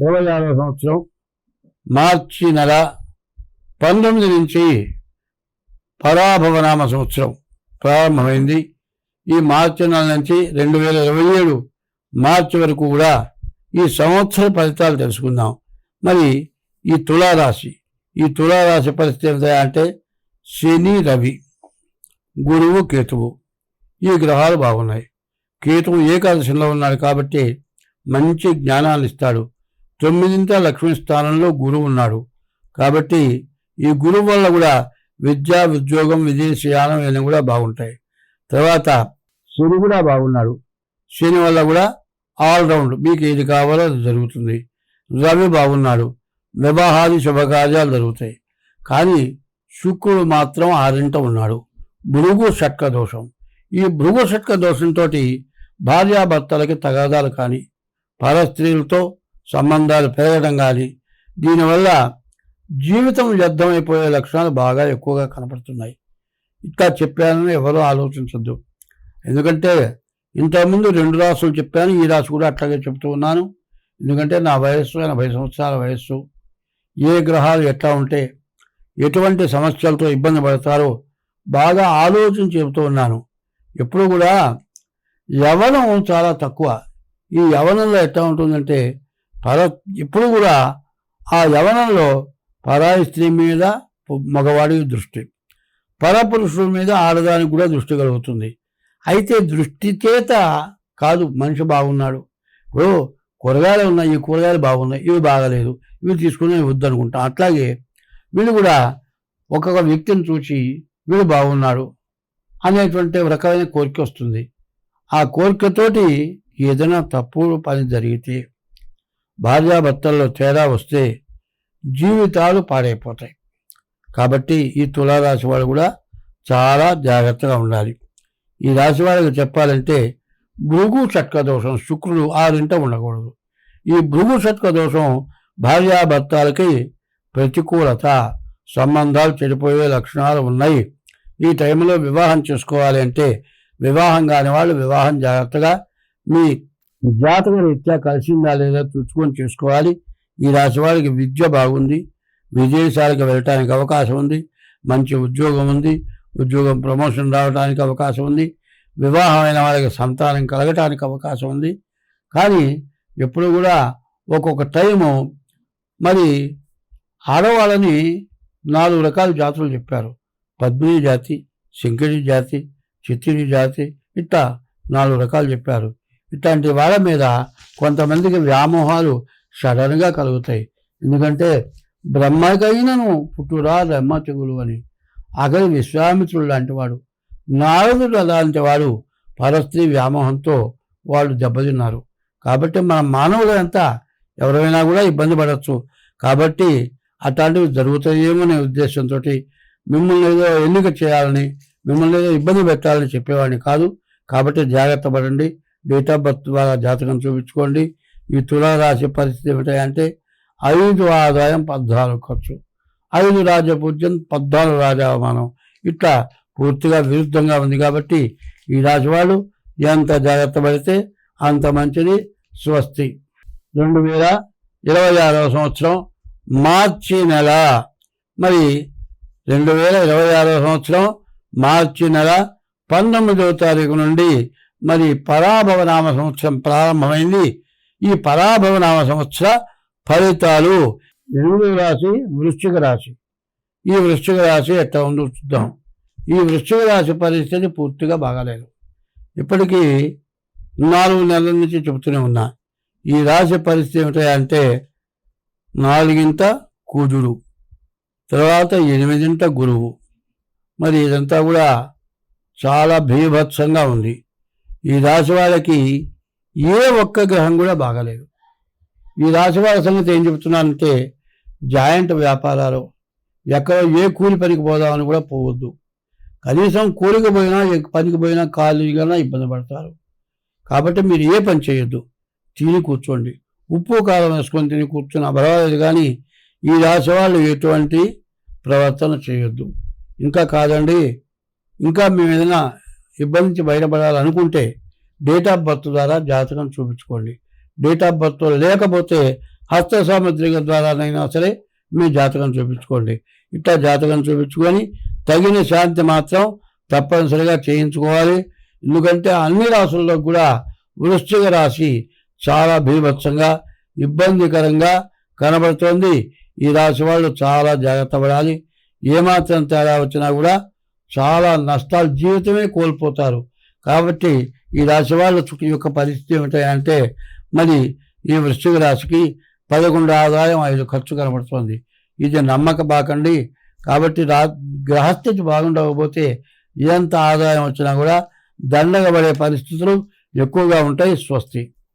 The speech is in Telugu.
ఇరవై ఆరవ సంవత్సరం మార్చి నెల పంతొమ్మిది నుంచి పరాభవనామ సంవత్సరం ప్రారంభమైంది. ఈ మార్చి నెల నుంచి రెండు వేల ఇరవై ఏడు మార్చి వరకు కూడా ఈ సంవత్సర ఫలితాలు తెలుసుకుందాం. మరి ఈ తులారాశి ఈ తులారాశి పరిస్థితి ఏమిటా అంటే శని రవి గురువు కేతువు ఈ గ్రహాలు బాగున్నాయి. కేతువు ఏకాదశిలో ఉన్నాడు కాబట్టి మంచి జ్ఞానాన్ని ఇస్తాడు. తొమ్మిదింట లక్ష్మీ స్థానంలో గురువు ఉన్నాడు. కాబట్టి ఈ గురువు వల్ల కూడా విద్య ఉద్యోగం విదేశయానం ఇవన్నీ కూడా బాగుంటాయి. తర్వాత శని కూడా బాగున్నాడు. శని వల్ల కూడా ఆల్రౌండ్ మీకు ఏది కావాలో అది జరుగుతుంది. రవి బాగున్నాడు. వివాహాది శుభకార్యాలు జరుగుతాయి. కానీ శుక్రుడు మాత్రం ఆరింట ఉన్నాడు. భృగు షట్క దోషం. ఈ భృగు షట్క దోషంతో భార్యాభర్తలకి తగాదాలు కానీ పరస్త్రీలతో సంబంధాలు పెరగడం కానీ దీనివల్ల జీవితం వ్యర్థమైపోయే లక్షణాలు బాగా ఎక్కువగా కనపడుతున్నాయి. ఇంకా చెప్పానని ఎవరూ ఆలోచించద్దు. ఎందుకంటే ఇంతకుముందు రెండు రాసులు చెప్పాను ఈ రాశి కూడా అట్లాగే చెప్తూ ఉన్నాను. ఎందుకంటే నా వయస్సు ఎనభై సంవత్సరాల వయస్సు. ఏ గ్రహాలు ఎట్లా ఉంటే ఎటువంటి సమస్యలతో ఇబ్బంది పడతారో బాగా ఆలోచించి చెబుతూ ఉన్నాను. ఎప్పుడు కూడా యవనం చాలా తక్కువ. ఈ యవనంలో ఎట్లా ఉంటుందంటే పర ఇప్పుడు కూడా ఆ యవనంలో పరాయి స్త్రీ మీద మగవాడి దృష్టి పరపురుషుల మీద ఆడదానికి కూడా దృష్టి కలుగుతుంది. అయితే దృష్టి చేత కాదు మనిషి బాగున్నాడు. ఇప్పుడు కూరగాయలు ఉన్నాయి ఈ కూరగాయలు బాగున్నాయి ఇవి బాగలేదు ఇవి తీసుకుని వద్దనుకుంటాం. అట్లాగే వీళ్ళు కూడా ఒక్కొక్క వ్యక్తిని చూసి వీడు బాగున్నాడు అనేటువంటి ఒక రకమైన కోరిక వస్తుంది. ఆ కోరికతోటి ఏదైనా తప్పుడు పని జరిగితే భార్యాభర్తల్లో తేడా వస్తే జీవితాలు పాడైపోతాయి. కాబట్టి ఈ తులారాశి వాళ్ళు కూడా చాలా జాగ్రత్తగా ఉండాలి. ఈ రాశి వాళ్ళకి చెప్పాలంటే భృగు షట్క దోషం శుక్రుడు ఆరింట ఉండకూడదు. ఈ భృగు షట్క దోషం భార్యాభర్తలకి ప్రతికూలత సంబంధాలు చెడిపోయే లక్షణాలు ఉన్నాయి. ఈ టైంలో వివాహం చేసుకోవాలి అంటే వివాహం కాని వాళ్ళు వివాహం జాగ్రత్తగా మీ జాతక రీత్యా కలిసిందా లేదా చూసుకొని చేసుకోవాలి. ఈ రాశి వారికి విద్య బాగుంది. విదేశాలకు వెళ్ళటానికి అవకాశం ఉంది. మంచి ఉద్యోగం ఉంది. ఉద్యోగం ప్రమోషన్ రావడానికి అవకాశం ఉంది. వివాహమైన వాళ్ళకి సంతానం కలగటానికి అవకాశం ఉంది. కానీ ఎప్పుడు కూడా ఒక్కొక్క టైము మరి ఆడవాళ్ళని నాలుగు రకాల జాతులు చెప్పారు. పద్మిని జాతి శంకరి జాతి చిత్తిరి జాతి ఇట్లా నాలుగు రకాలు చెప్పారు. ఇట్లాంటి వాళ్ళ మీద కొంతమందికి వ్యామోహాలు సడన్గా కలుగుతాయి. ఎందుకంటే బ్రహ్మకైనను పుట్టురా బ్రహ్మ చెగులు అని. అగలి విశ్వామిత్రుడు లాంటి వాడు నారదుడు అలాంటి వాడు పరస్త్రీ వ్యామోహంతో వాళ్ళు దెబ్బతిన్నారు. కాబట్టి మన మానవులంతా ఎవరైనా కూడా ఇబ్బంది పడవచ్చు కాబట్టి అట్లాంటివి జరుగుతాయేమో అనే ఉద్దేశంతో మిమ్మల్ని ఏదో ఎన్నిక చేయాలని మిమ్మల్ని ఏదో ఇబ్బంది పెట్టాలని చెప్పేవాడిని కాదు. కాబట్టి జాగ్రత్త పడండి. డేట్ ఆఫ్ బర్త్ ద్వారా జాతకం చూపించుకోండి. ఈ తులారాశి పరిస్థితి ఏమిటంటే ఐదు ఆదాయం పద్నాలుగు ఖర్చు. ఐదు రాజపూజ్యం పద్నాలుగు రాజావమానం ఇట్లా పూర్తిగా విరుద్ధంగా ఉంది కాబట్టి ఈ రాశి వాళ్ళు ఎంత జాగ్రత్త పడితే అంత మంచిది స్వస్తి. రెండు వేల ఇరవై ఆరవ సంవత్సరం మార్చి నెల. మరి రెండు వేల ఇరవై ఆరవ సంవత్సరం మార్చి నెల పంతొమ్మిదవ తారీఖు నుండి మరి పరాభవనామ సంవత్సరం ప్రారంభమైంది. ఈ పరాభవనామ సంవత్సర ఫలితాలు ఎనిమిదవ రాశి వృశ్చిక రాశి. ఈ వృశ్చిక రాశి ఎట్లా ఉందో చూద్దాం. ఈ వృశ్చిక రాశి పరిస్థితి పూర్తిగా బాగాలేదు. ఇప్పటికీ నాలుగు నెలల నుంచి చెబుతూనే ఉన్నా. ఈ రాశి పరిస్థితి ఏమిటంటే నాలుగింట కూజుడు తర్వాత ఎనిమిదింట గురువు. మరి ఇదంతా కూడా చాలా భీభత్సంగా ఉంది. ఈ రాశి వాళ్ళకి ఏ ఒక్క గ్రహం కూడా బాగలేదు. ఈ రాశి వాళ్ళ సంగతి ఏం చెబుతున్నానంటే జాయింట్ వ్యాపారాలు ఎక్కడ ఏ కూలి పనికి పోదామని కూడా పోవద్దు. కనీసం కూలికి పోయినా పనికి పోయినా ఖాళీగా ఇబ్బంది పడతారు. కాబట్టి మీరు ఏ పని చేయొద్దు. తిని కూర్చోండి. ఉప్పు కారం వేసుకొని తిని కూర్చున్న పర్వాలేదు కానీ ఈ రాశి వాళ్ళు ఎటువంటి ప్రవర్తన చేయొద్దు. ఇంకా కాదండి ఇంకా మేము ఏదైనా ఇబ్బంది నుంచి బయటపడాలనుకుంటే డేట్ ఆఫ్ బర్త్ ద్వారా జాతకం చూపించుకోండి. డేట్ ఆఫ్ బర్త్ లేకపోతే హస్త సాముద్రిక ద్వారానైనా సరే మీ జాతకం చూపించుకోండి. ఇట్లా జాతకం చూపించుకొని తగిన శాంతి మాత్రం తప్పనిసరిగా చేయించుకోవాలి. ఎందుకంటే అన్ని రాసుల్లో కూడా వృశ్చిక రాశి చాలా భీభత్సంగా ఇబ్బందికరంగా కనబడుతోంది. ఈ రాశి వాళ్ళు చాలా జాగ్రత్త పడాలి. ఏమాత్రం తేడా వచ్చినా కూడా చాలా నష్టాలు జీవితమే కోల్పోతారు. కాబట్టి ఈ రాశి వాళ్ళ యొక్క పరిస్థితి ఏమిటంటే మరి ఈ వృశ్చిక రాశికి పదకొండు ఆదాయం ఐదు ఖర్చు కనబడుతుంది. ఇది నమ్మక బాకండి కాబట్టి రా గ్రహస్థితి బాగుండకపోతే ఎంత ఆదాయం వచ్చినా కూడా దండగబడే పరిస్థితులు ఎక్కువగా ఉంటాయి స్వస్తి.